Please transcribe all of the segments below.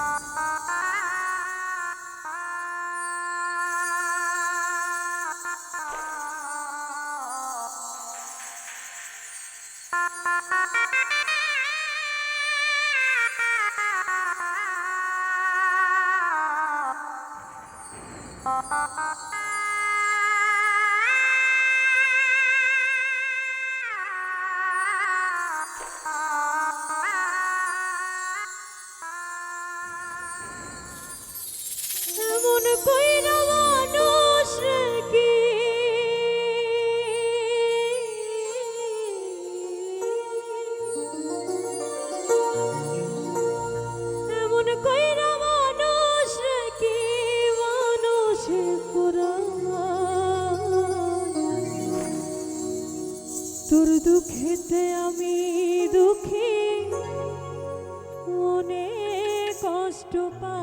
Música বুঝতে আমি দুঃখী মনে কষ্ট পা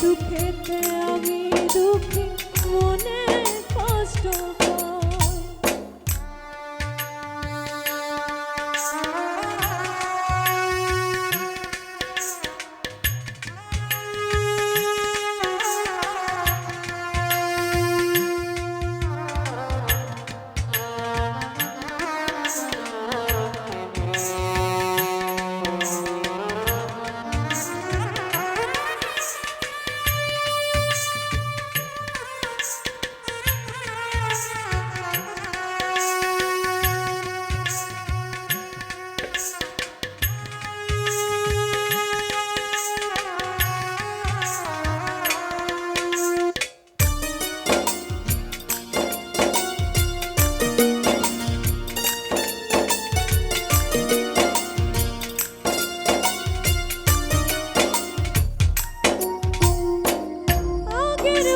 দুঃখেতে আমি দুঃখী মনে কষ্ট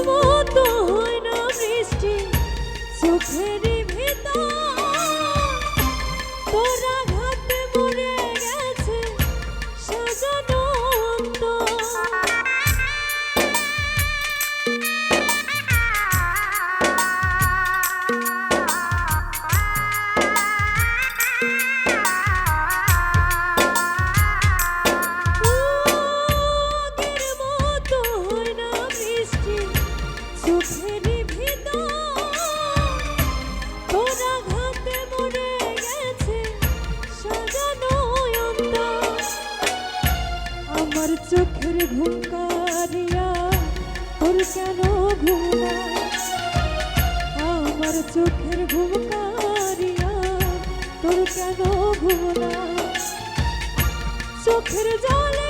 মতো হইল বৃষ্টি। সুখের ভিতর আমার চোখের ঘুম কারিয়া তোর কেন ঘুমা আমার চোখের ঘুম কারিয়া তোর কেন ঘুমা চোখের জলে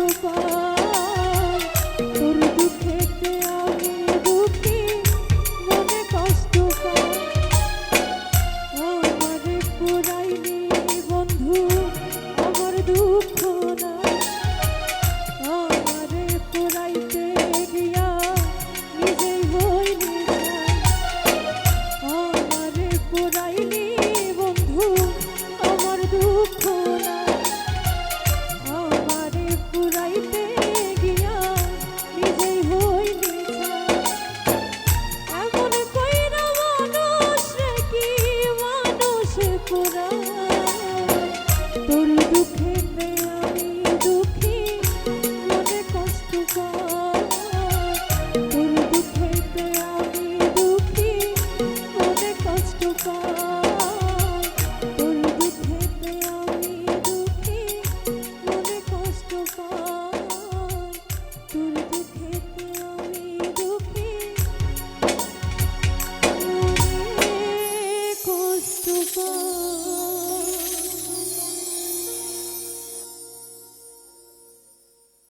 如果